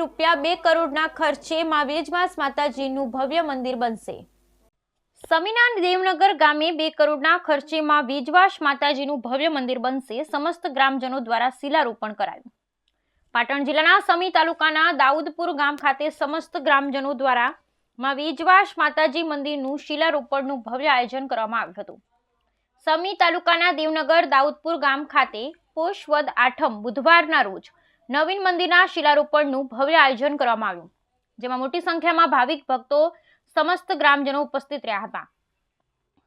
રૂપિયા બે કરોડના ખર્ચે માં વેજમાસ માતાજીનું ભવ્ય મંદિર બનશે. સમીના દેવનગર ગામે બે કરોડના ખર્ચે માં વેજવાસ માતાજીનું ભવ્ય મંદિર બનશે સમસ્ત ગ્રામજનો દ્વારા શિલારોપણ કરાયું. પાટણ જિલ્લાના સમી તાલુકાના દાઉદપુર ગામ ખાતે સમસ્ત ગ્રામજનો દ્વારા માં વેજવાસ માતાજી મંદિરનું શિલારોપણનું ભવ્ય આયોજન કરવામાં આવ્યું હતું. સમી તાલુકાના દેવનગર દાઉદપુર ગામ ખાતે પોષ વદ આઠમ બુધવારના રોજ નવીન મંદિરના શિલારોપણનું ભવ્ય આયોજન કરવામાં આવ્યું, જેમાં મોટી સંખ્યામાં ભાવિક ભક્તો સમસ્ત ગ્રામજનો ઉપસ્થિત રહ્યા હતા.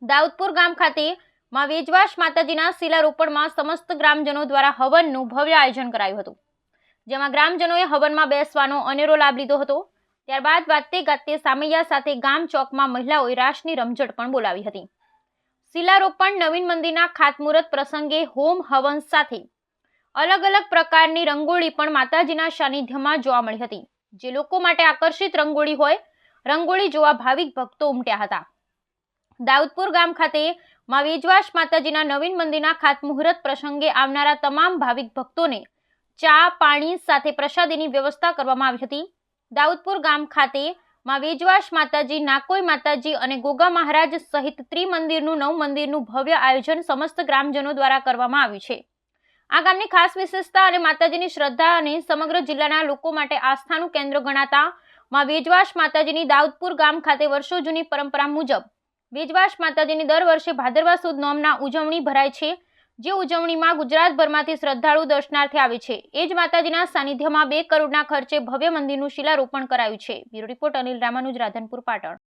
દાઉદપુર ગામ ખાતે માં વેજવાસ માતાજીના શિલારોપણમાં સમસ્ત ગ્રામજનો દ્વારા હવનનું ભવ્ય આયોજન કરાયું હતું, જેમાં ગ્રામજનોએ હવનમાં બેસવાનો અનેરો લાભ લીધો હતો. ત્યારબાદ વાતે ગાતે સામૈયા સાથે ગામ ચોકમાં મહિલાઓએ રાસની રમઝટ પણ બોલાવી હતી. શિલારોપણ નવીન મંદિરના ખાતમુહૂર્ત પ્રસંગે હોમ હવન સાથે અલગ અલગ પ્રકારની રંગોળી પણ માતાજીના સાનિધ્યમાં જોવા મળી હતી. જે લોકો માટે આકર્ષિત રંગોળી હોય, રંગોળી જોવા ભાવિક ભક્તો ઉમટ્યા હતા. દાઉદપુર ગામ ખાતે માં વેજવાસ માતાજીના નવીન મંદિરના ખાતમુહૂર્ત પ્રસંગે આવનારા તમામ ભાવિક ભક્તોને ચા, પાણી સાથે પ્રસાદીની વ્યવસ્થા કરવામાં આવી હતી. દાઉદપુર ગામ ખાતે માં વેજવાસ માતાજી, નાકોઈ માતાજી અને ગોગા મહારાજ સહિત ત્રિમંદિરનું નવ મંદિરનું ભવ્ય આયોજન સમસ્ત ગ્રામજનો દ્વારા કરવામાં આવ્યું છે. આ ગામની ખાસ વિશેષતા અને માતાજીની શ્રદ્ધા અને સમગ્ર જિલ્લાના લોકો માટે આસ્થાનું કેન્દ્ર ગણાતા માં વેજવાસ માતાજીની દાઉદપુર ગામ ખાતે વર્ષો જૂની પરંપરા મુજબ વેજવાસ માતાજીની દર વર્ષે ભાદરવા સુદ નોમના ઉજવણી ભરાય છે, જે ઉજવણીમાં ગુજરાતભરમાંથી શ્રદ્ધાળુ દર્શનાર્થે આવે છે. એ જ માતાજીના સાનિધ્યમાં બે કરોડના ખર્ચે ભવ્ય મંદિરનું શિલારોપણ કરાયું છે. Bureau report Anil Ramanuj, Radhanpur, Patan.